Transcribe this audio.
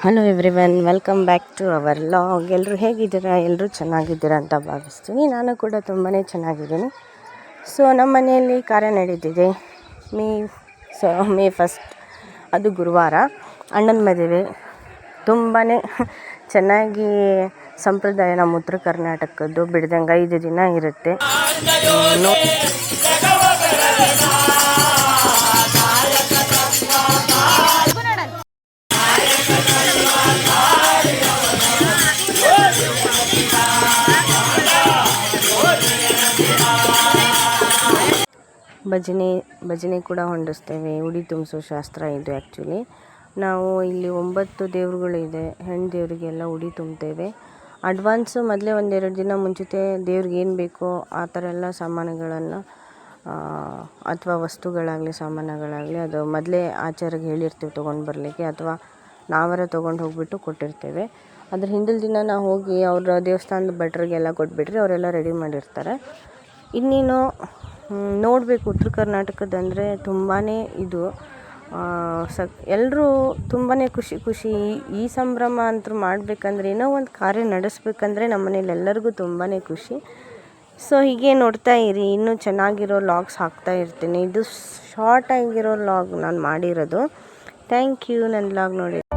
Hello everyone welcome back to our vlog ಎಲ್ಲರೂ ಹೇಗಿದ್ದೀರಾ? ಎಲ್ಲರೂ ಚೆನ್ನಾಗಿದ್ದೀರಾ ಅಂತ ಭಾವಿಸ್ತೀನಿ. ನಾನು ಕೂಡ ತುಂಬಾ ಚೆನ್ನಾಗಿದ್ದೀನಿ. ಸೊ ನಮ್ಮ ಮನೆಯಲ್ಲಿ ಕಾರ್ಯ ನಡೀತಿದೆ. ಮೇ ಸೊ ಮೇ ಫಸ್ಟ್ ಅದು ಗುರುವಾರ. ಅಣ್ಣನ ಮದುವೆ. ತುಂಬಾ ಚೆನ್ನಾಗಿ ಸಂಪ್ರದಾಯ ನಮ್ಮ ಉತ್ತರ ಕರ್ನಾಟಕದ್ದು. ಬಿಡ್ದಂಗೆ ಐದು ದಿನ ಇರುತ್ತೆ. ಭಜನೆ ಭಜನೆ ಕೂಡ ಹೊಂಡಿಸ್ತೇವೆ ಉಡಿ ತುಂಬಿಸೋ ಶಾಸ್ತ್ರ ಇದು ಆ್ಯಕ್ಚುಲಿ ನಾವು ಇಲ್ಲಿ ಒಂಬತ್ತು ದೇವ್ರುಗಳಿದೆ. ಹೆಣ್ಣು ದೇವರಿಗೆಲ್ಲ ಉಡಿ ತುಂಬ್ತೇವೆ. ಅಡ್ವಾನ್ಸು ಮೊದಲೇ ಒಂದೆರಡು ದಿನ ಮುಂಚಿತೆ ದೇವ್ರಿಗೆ ಏನು ಬೇಕೋ ಆ ಥರ ಎಲ್ಲ ಸಾಮಾನುಗಳನ್ನು ಅಥವಾ ವಸ್ತುಗಳಾಗಲಿ, ಸಾಮಾನುಗಳಾಗಲಿ ಅದು ಮೊದಲೇ ಆಚಾರಿಗೆ ಹೇಳಿರ್ತೀವಿ ತೊಗೊಂಡು ಬರಲಿಕ್ಕೆ ಅಥವಾ ನಾವರ ತೊಗೊಂಡು ಹೋಗಿಬಿಟ್ಟು ಕೊಟ್ಟಿರ್ತೇವೆ. ಅದ್ರ ಹಿಂದಿನ ದಿನ ನಾವು ಹೋಗಿ ಅವರ ದೇವಸ್ಥಾನದ ಭಟ್ರಿಗೆಲ್ಲ ಕೊಟ್ಬಿಟ್ರೆ ಅವರೆಲ್ಲ ರೆಡಿ ಮಾಡಿರ್ತಾರೆ. ಇನ್ನೇನು ನೋಡಬೇಕು ಉತ್ತರ ಕರ್ನಾಟಕದಂದರೆ ತುಂಬಾ ಇದು. ಸಕ್ ಎಲ್ಲರೂ ತುಂಬಾ ಖುಷಿ ಖುಷಿ. ಈ ಸಂಭ್ರಮ ಅಂತೂ ಮಾಡಬೇಕಂದ್ರೆ ಏನೋ ಒಂದು ಕಾರ್ಯ ನಡೆಸ್ಬೇಕಂದ್ರೆ ನಮ್ಮ ಮನೇಲಿ ಎಲ್ಲರಿಗೂ ತುಂಬಾ ಖುಷಿ. ಸೊ, ಹೀಗೆ ನೋಡ್ತಾ ಇರಿ. ಇನ್ನೂ ಚೆನ್ನಾಗಿರೋ ಲಾಗ್ಸ್ ಹಾಕ್ತಾ ಇರ್ತೀನಿ. ಇದು ಶಾರ್ಟ್ ಆಗಿರೋ ಲಾಗ್ ನಾನು ಮಾಡಿರೋದು. Thank you. ನನ್ನ ಲಾಗ್ ನೋಡಿ.